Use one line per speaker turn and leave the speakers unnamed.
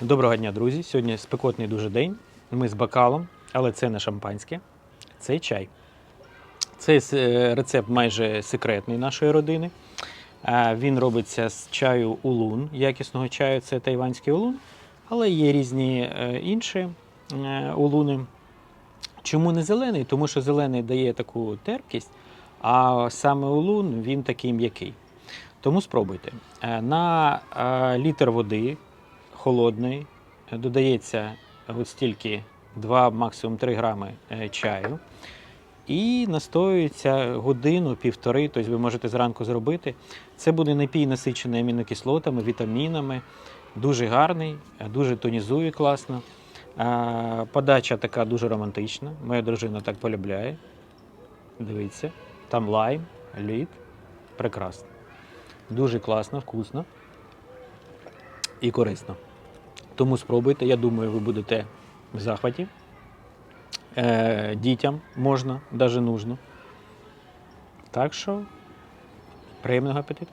Доброго дня, друзі. Сьогодні спекотний дуже день. Ми з бокалом, але це не шампанське, це чай. Цей е, рецепт майже секретний нашої родини. Е, Він робиться з чаю улун, якісного чаю, це тайванський улун, але є різні е, інші улуни. Чому не зелений? Тому що зелений дає таку терпкість, а саме улун він такий м'який. Тому спробуйте. На літр води холодної е, додається от стільки 2, максимум 3 грами е, чаю. І настоюється годину-півтори, тобто ви можете зранку зробити. Це буде напій насичений амінокислотами, вітамінами. Дуже гарний, е, дуже тонізує класно. Подача така дуже романтична. Моя дружина так полюбляє. Дивіться, там лайм, лід. Прекрасно. Дуже класно, вкусно і корисно. Тому спробуйте, я думаю, ви будете в захваті. Е, дітям можна, навіть нужно. Так що, приємного апетиту.